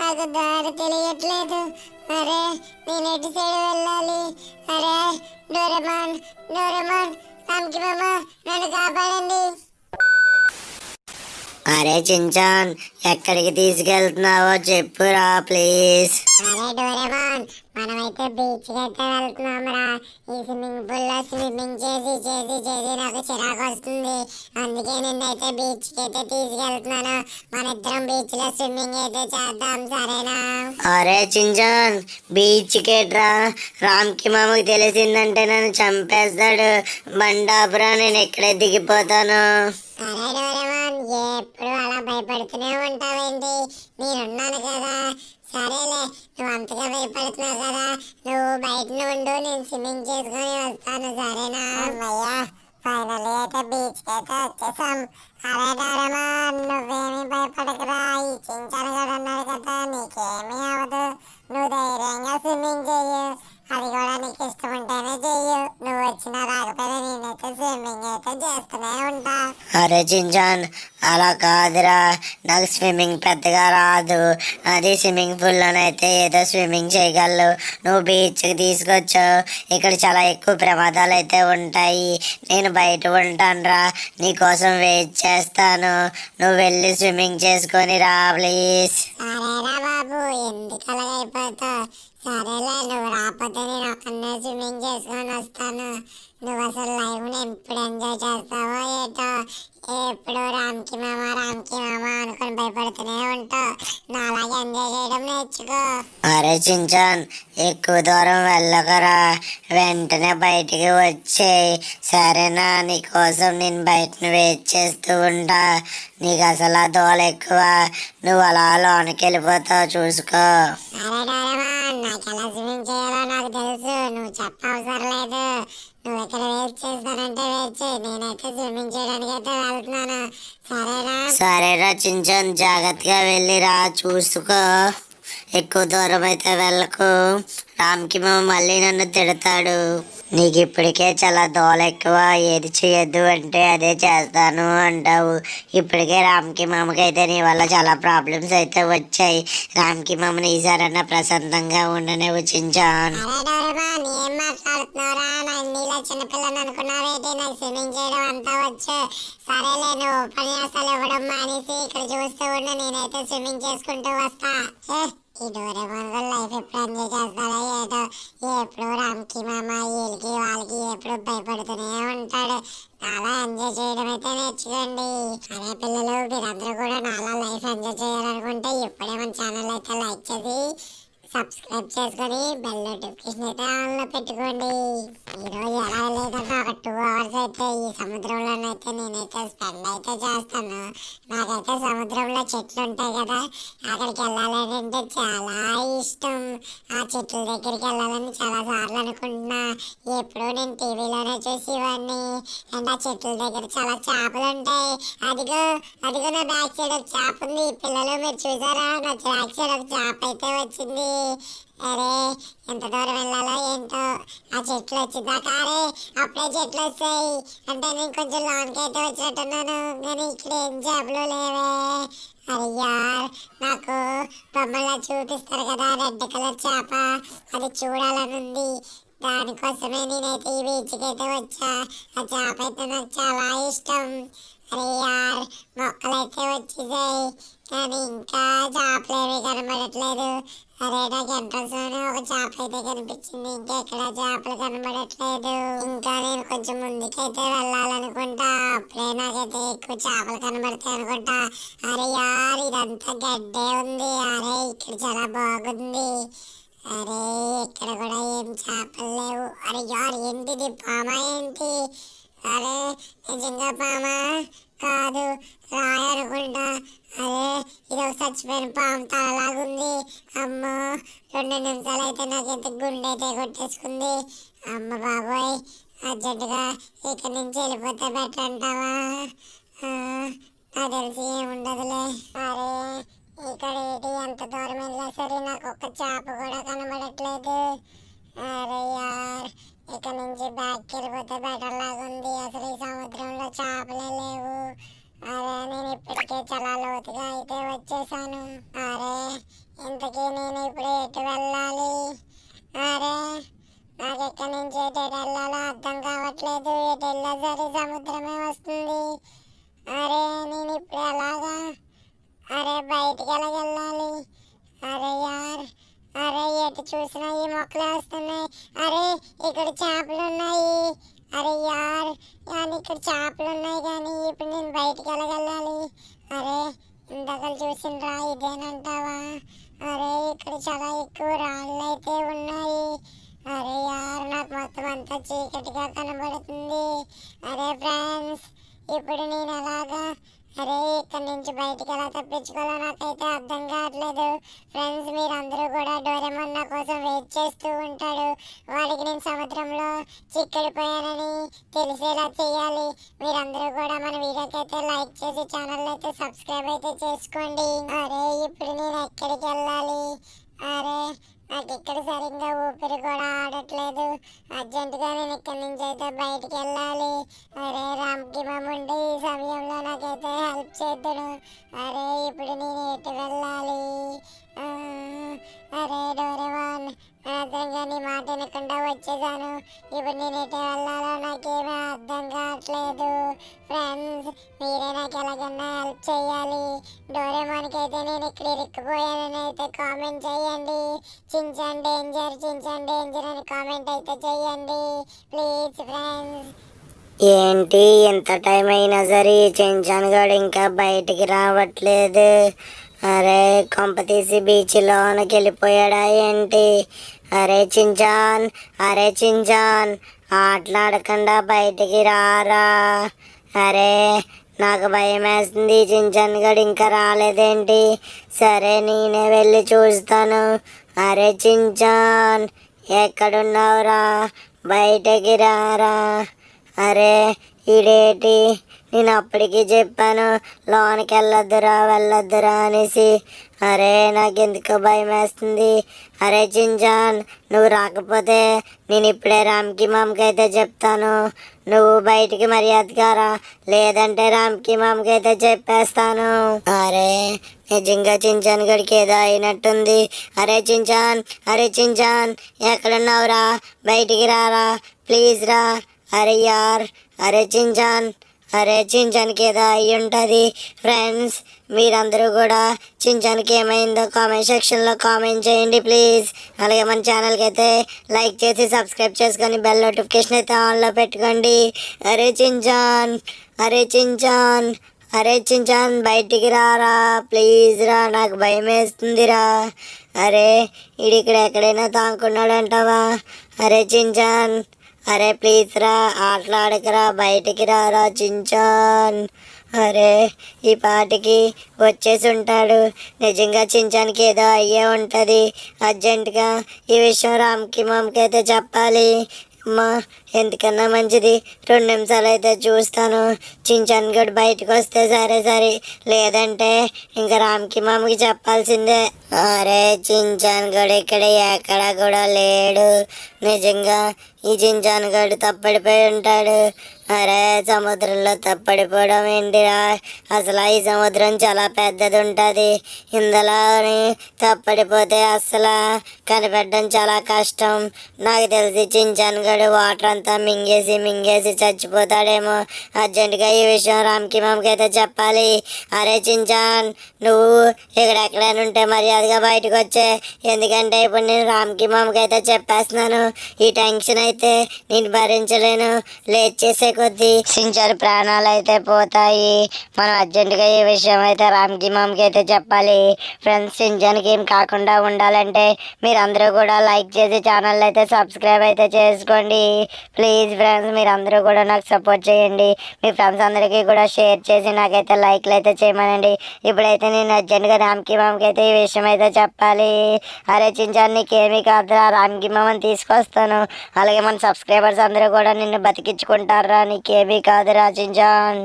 నాకు దారి తెలియట్లేదు. అరే నేను ఎటు సైడ్ వెళ్ళాలి? అరే డోరెమాన్ డోరెమాన్ రామ్కి మామ నన్ను కాపాడండి. అరే చించాన్ ఎక్కడికి తీసుకెళ్తున్నావో చెప్పురా ప్లీజ్. అరే డోరెమాన్ మనమైతే బీచ్కి అయితే వెళ్తున్నాం రా ఈ స్విమ్మింగ్ పూల్లో స్విమ్మింగ్ చేసి చేసి చేసి నాకు చిరాకు వస్తుంది. అందుకే నిన్నైతే బీచ్కి అయితే తీసుకెళ్తున్నాను. మన ఇద్దరం బీచ్లో స్విమ్మింగ్ అయితే చేద్దాం సరేనా? అరే చించాన్ బీచ్ కేట్రా. రామ్కి మామకి తెలిసిందంటే నన్ను చంపేస్తాడు. బండాపురా నేను ఎక్కడే దిగిపోతాను. ఎప్పుడు అలా భయపడుతూనే ఉంటావేంటి నేనున్నాను కదా. సరేలే నువ్వు అంతగా భయపడుతున్నావు కదా. నువ్వు బయట ఉండు నేను స్విమ్మింగ్ చేసుకొని వస్తాను సరేనా? అమ్మయ్యా ఫైనల్ అయితే బీచ్ అయితే వచ్చేసాం. అరే డోరెమాన్ నువ్వేమీ భయపడకరా. ఈ చించాను కూడా ఉన్నాడు కదా నీకేమీ అవ్వదు. నువ్వు ధైర్యంగా స్విమ్మింగ్ చెయ్యి. అది కూడా నీకు ఇష్టం ఉంటేనే చెయ్యు. నువ్వు వచ్చిన రాకపోయినా చేస్తూనే ఉంటా. అరే చించాన్ అలా కాదురా. నాకు స్విమ్మింగ్ పెద్దగా రాదు. అది స్విమ్మింగ్ పూల్లోనైతే ఏదో స్విమ్మింగ్ చేయగలరు నువ్వు బీచ్కి తీసుకొచ్చావు. ఇక్కడ చాలా ఎక్కువ ప్రమాదాలు అయితే ఉంటాయి. నేను బయట ఉంటానురా. నీకోసం వెయిట్ చేస్తాను. నువ్వు వెళ్ళి స్విమ్మింగ్ చేసుకొని రా ప్లీజ్ బాబు ఎందుకు అలాగైపోతావు సరేలే నువ్వు రాకపోతే నేను ఒక్కనే స్విమ్మింగ్ చేసుకొని వస్తాను నువ్వు అసలు లైఫ్ని ఎప్పుడు ఎంజాయ్ చేస్తావో ఏటో ఎప్పుడు రామ్కి మామ రామ్కి మామ అనుకొని భయపడుతూనే ఉంటావు నా అలాగే ఎంజాయ్ చేయడం నేర్చుకో అరే చించాన్ ఎక్కువ దూరం వెళ్ళకరా. వెంటనే బయటికి వచ్చేయి. సరేనా నీకోసం నేను బయటను వెయిట్ చేస్తూ ఉంటా. నీకు అసలు ఆ దోల ఎక్కువ. నువ్వు అలా లోనికి వెళ్ళిపోతావు చూసుకో. నువ్వు ఇక్కడ వెయిట్ చేస్తానంటే వెయిట్ చేయి. నేనైతే స్విమ్మింగ్ చేయడానికి అయితే వెళ్తున్నాను. సరేనా? సరేరా చించాన్ జాగ్రత్తగా వెళ్ళిరా చూసుకో. ఎక్కువ దూరం అయితే వెళ్ళకు. రామ్కి మామ మళ్ళీ నన్ను తిడతాడు. నీకు ఇప్పటికే చాలా దోల ఎక్కువ. ఏది చేయొద్దు అంటే అదే చేస్తాను అంటావు. ఇప్పటికే రామ్కి మామకి అయితే నీ వల్ల చాలా ప్రాబ్లమ్స్ అయితే వచ్చాయి. రామ్కి మామని ఈసారన్నా ప్రశాంతంగా ఉండనే వచ్చించాను అరే స్విమ్మింగ్ సరేలే నువ్వు ఉపన్యాసాలు ఇవ్వడం మానేసి ఇక్కడ చూస్తూ ఉండు. నేనైతే స్విమ్మింగ్ చేసుకుంటూ వస్తా. ఈ డోరేమాన్ కూడా లైఫ్ ఎప్పుడు ఎంజాయ్ చేస్తాడో ఏదో ఎప్పుడు రామ్కి మామ వీళ్ళకి వాళ్ళకి ఎప్పుడు భయపడుతూనే ఉంటాడు. చాలా ఎంజాయ్ చేయడం అయితే నేర్చుకోండి. అదే పిల్లలు మీరందరూ కూడా నాలా లైఫ్ ఎంజాయ్ చేయాలనుకుంటే ఇప్పుడే మన ఛానల్ అయితే లైక్ చేసి సబ్స్క్రైబ్ చేసుకొని బెల్ నోటిఫికేషన్ అయితే ఆన్లో పెట్టుకోండి. ఈరోజు ఎలా లేదంటే ఒక టూ అవర్స్ అయితే ఈ సముద్రంలోనైతే నేనైతే స్పెండ్ అయితే చేస్తాను. నాకైతే సముద్రంలో చెట్లు ఉంటాయి కదా అక్కడికి వెళ్ళాలని అంటే చాలా ఇష్టం. ఆ చెట్ల దగ్గరికి వెళ్ళాలని చాలా సార్లు అనుకుంటున్నా. ఎప్పుడూ నేను టీవీలోనే చూసేవాడిని. అండ్ ఆ చెట్ల దగ్గర చాలా చేపలు ఉంటాయి. అదిగో అదిగో నా బ్యాక్ సైడ్ ఒక చేప ఉంది. పిల్లలు మీరు చూసారా? నా బ్యాక్ సైడ్ ఒక చేప అయితే వచ్చింది. అరే ఎంత దూరం వెళ్ళాలా ఏంటో? ఆ చెట్లు వచ్చిందాకా అరే అప్పుడే చెట్లు వస్తాయి. అంటే నేను కొంచెం లాంగ్ అయితే వచ్చినట్టున్నాను కానీ ఇక్కడ ఏం జాబ్లు లేవే. అరే నాకు బొమ్మలా చూపిస్తారు కదా రెడ్ కలర్ చేప. అది చూడాలనుంది దానికోసమే నేనైతే ఈ బీచ్కి అయితే వచ్చా. ఆ చేప అయితే నాకు చాలా ఇష్టం. అరే యార్ మొక్కలైతే వచ్చేసాయి. కానీ ఇంకా చేపలేవి కనబడట్లేదు. అరే నాకు ఎంట్రన్స్లోనే ఒక చేప అయితే కనిపించింది. ఇంకా ఎక్కడ చేపలు కనబడట్లేదు. ఇంకా నేను కొంచెం ముందుకైతే వెళ్ళాలనుకుంటా. అప్పుడే నాకైతే ఎక్కువ చేపలు కనబడతాయి అనుకుంటా. అరే యార్ ఇదంతా గడ్డే ఉంది. అరే ఇక్కడ చాలా బాగుంది. అరే ఇక్కడ కూడా ఏం చేపలు లేవు. అరే యార్ ఏంటిది? పామా ఏంటి? అరే నిజంగా పామా? కాదు. రాయి అనుకుంటా అరే ఇది చచ్చిపోయిన పాము తలలాగుంది. అమ్మో రెండు నిమిషాలు అయితే నాకైతే గుండె అయితే కొట్టేసుకుంది. అమ్మ బాబోయ్ అర్జెంటుగా ఇక్కడి నుంచి వెళ్ళిపోతే బెటర్ అంటావా? నాకు తెలిసి ఏముండదులే అరే ఇక్కడ ఏంటి ఎంత దూరం వెళ్ళినా సరే నాకు ఒక్క చేప కూడా కనబడట్లేదు. అరే యార్ ఇక్కడ నుంచి బ్యాక్ వెళ్ళిపోతే బెటర్ లాగుంది. అసలు ఈ సముద్రంలో చేపలు లేవు అరే నేను ఇప్పటికే చాలా లోతుగా అయితే వచ్చేసాను. అరే వెళ్ళాలి? అరే నాకు ఎక్కడి నుంచి ఎటు వెళ్ళాలో అర్థం కావట్లేదు. ఎటు వెళ్ళా సముద్రమే వస్తుంది. అరే నేను ఇప్పుడు ఎలాగా? అరే బయటికి ఎలాగెళ్ళాలి అరే యార్ అరే ఎటు చూసినా ఈ మొక్కలు వస్తున్నాయి. అరే ఇక్కడ చేపలు ఉన్నాయి. అరే యార్ కానీ ఇక్కడ చేపలు ఉన్నాయి కానీ ఇప్పుడు నేను బయటికి ఎలాగెళ్ళాలి ఇందాక చూసిండ్రా ఇదేనంటావా? అరే ఇక్కడ చాలా ఎక్కువ రాళ్ళు అయితే ఉన్నాయి. అరే యార్ నాకు మొత్తం అంతా చీకటిగా కనబడుతుంది. అరే ఫ్రెండ్స్ ఇప్పుడు నేను ఎలాగా అరే ఇక్కడ నుంచి బయటికి ఎలా తప్పించుకోవాలో నాకైతే అర్థం కావట్లేదు. ఫ్రెండ్స్ మీరందరూ కూడా డోరెమోన్ నా కోసం వెయిట్ చేస్తూ ఉంటాడు వాడికి నేను సముద్రంలో చిక్కడిపోయానని తెలిసేలా చేయాలి మీరందరూ కూడా మన వీడియోకి అయితే లైక్ చేసి ఛానల్ అయితే సబ్స్క్రైబ్ అయితే చేసుకోండి. అరే ఇప్పుడు నేను ఎక్కడికి వెళ్ళాలి? అరే నాకు ఇక్కడ సరిగ్గా ఊపిరి కూడా ఆడట్లేదు. అర్జెంటుగా నేను ఇక్కడి నుంచి అయితే బయటికి వెళ్ళాలి. అరే రామ్కి మాముండి ఈ సమయంలో నాకైతే హెల్ప్ చేద్దును. అరే ఇప్పుడు నేను ఎటు వెళ్ళాలి? అరే డోరేవాన్ అనవసరంగా నీ మాట వినకుండా వచ్చేసాను. ఇప్పుడు నేను ఎటు వెళ్ళాలో నాకేమీ అర్థం కావట్లేదు. ఫ్రెండ్స్ మీరే నాకు ఎలాగన్నా హెల్ప్ చేయాలి. డోరేమాన్కి అయితే నేను ఇక్కడ ఇరుక్కుపోయానని అయితే కామెంట్ చేయండి. చించాన్ డేంజర్ చించాన్ డేంజర్ అని కామెంట్ అయితే చేయండి. Please friends. ఏంటి ఎంత టైం అయినా సరే ఈ చెంచాన్ గడు ఇంకా బయటికి రావట్లేదు. అరే కొంపతీసి తీసి వెళ్ళిపోయాడా ఏంటి? అరే చించాన్ అరే చించాన్ ఆటలాడకుండా బయటికి రారా? అరే నాకు భయం వేస్తుంది చించాన్ గడు ఇంకా రాలేదేంటి? సరే నేనే వెళ్ళి చూస్తాను. అరే చించాన్ ఎక్కడున్నావురా? బయటకి రారా? అరే ఈడేటి నేను అప్పటికి చెప్పాను లోనికి వెళ్ళొద్దురా వెళ్ళొద్దురా అనేసి. అరే నాకు ఎందుకో భయం వేస్తుంది అరే చింజాన్ నువ్వు రాకపోతే నేను ఇప్పుడే రామ్కి మామకి అయితే చెప్తాను. నువ్వు బయటికి మర్యాదగా రా లేదంటే రామ్కి మామకి అయితే చెప్పేస్తాను. అరే నిజంగా చించాన్ గడికి ఏదో అయినట్టుంది. అరే చించాన్ అరే చించాన్ ఎక్కడున్నావురా? బయటికి రారా? ప్లీజ్ రా. అరే యార్ అరే చించాన్ అరే చించాన్కి ఏదో అయి ఉంటుంది ఫ్రెండ్స్ మీరందరూ కూడా చించాన్కి ఏమైందో కామెంట్ సెక్షన్లో కామెంట్ చేయండి ప్లీజ్ అలాగే మన ఛానల్కి అయితే లైక్ చేసి సబ్స్క్రైబ్ చేసుకొని బెల్ నోటిఫికేషన్ అయితే ఆన్లో పెట్టుకోండి. అరే చించాన్. అరే చించాన్. అరే చించాన్ బయటికి రారా. ప్లీజ్ రా నాకు భయం వేస్తుందిరా అరే ఈడు ఇక్కడ ఎక్కడైనా తానుకున్నాడు అంటావా అరే చించాన్. అరే ప్లీజ్ రా ఆటలాడకరా బయటికి రారా చించాన్. అరే ఈ పాటికి వచ్చేసి ఉంటాడు. నిజంగా చించానికి ఏదో అయ్యే ఉంటుంది. అర్జెంటుగా ఈ విషయం రామ్కి మామకి అయితే చెప్పాలి. అమ్మా ఎందుకన్నా మంచిది? రెండు నిమిషాలు అయితే చూస్తాను. చించన్గడ్ బయటకు వస్తే సరే సరే. లేదంటే ఇంకా రామ్కి మామకి చెప్పాల్సిందే. అరే చించాన్గడ్ ఇక్కడ ఎక్కడ కూడా లేడు. నిజంగా ఈ చించాన్గడ్ తప్పడిపోయి ఉంటాడు. అరే సముద్రంలో తప్పడిపోవడం ఏంటిరా? అసలు ఈ సముద్రం చాలా పెద్దది ఉంటుంది ఇందులోని తప్పడిపోతే అసలు కనిపెట్టడం చాలా కష్టం. నాకు తెలిసి చించానగడు వాటర్ అంతా మింగేసి మింగేసి చచ్చిపోతాడేమో. అర్జెంటుగా ఈ విషయం రామ్కి మామకి అయితే చెప్పాలి. అరే చించాన్ నువ్వు ఇక్కడ ఎక్కడైనా ఉంటే మర్యాదగా బయటకు వచ్చే. ఎందుకంటే ఇప్పుడు నేను రామ్కి మామకి అయితే చెప్పేస్తున్నాను. ఈ టెన్షన్ అయితే నేను భరించలేను. లేట్ చేసే కొద్దీ చించాన్ ప్రాణాలు అయితే పోతాయి. మనం అర్జెంటుగా ఈ విషయం అయితే రామ్కి మామకి అయితే చెప్పాలి. ఫ్రెండ్స్ చించాన్కి ఏం కాకుండా ఉండాలంటే మీరందరూ కూడా లైక్ చేసి ఛానల్ అయితే సబ్స్క్రైబ్ అయితే చేసుకోండి. ప్లీజ్ ఫ్రెండ్స్ మీరందరూ కూడా నాకు సపోర్ట్ చేయండి. మీ ఫ్రెండ్స్ ఫ్రెండ్స్ అందరికీ కూడా షేర్ చేసి నాకైతే లైక్లు అయితే చేయమనండి. ఇప్పుడైతే నేను అర్జెంట్గా రామ్కి మామకి అయితే ఈ విషయం అయితే చెప్పాలి. అరే చించాన్ నీకేమీ కాదురా రామ్కి మామని తీసుకొస్తాను. అలాగే మన సబ్స్క్రైబర్స్ అందరూ కూడా నిన్ను బతికించుకుంటారా నీకేమీ కాదురా చించాన్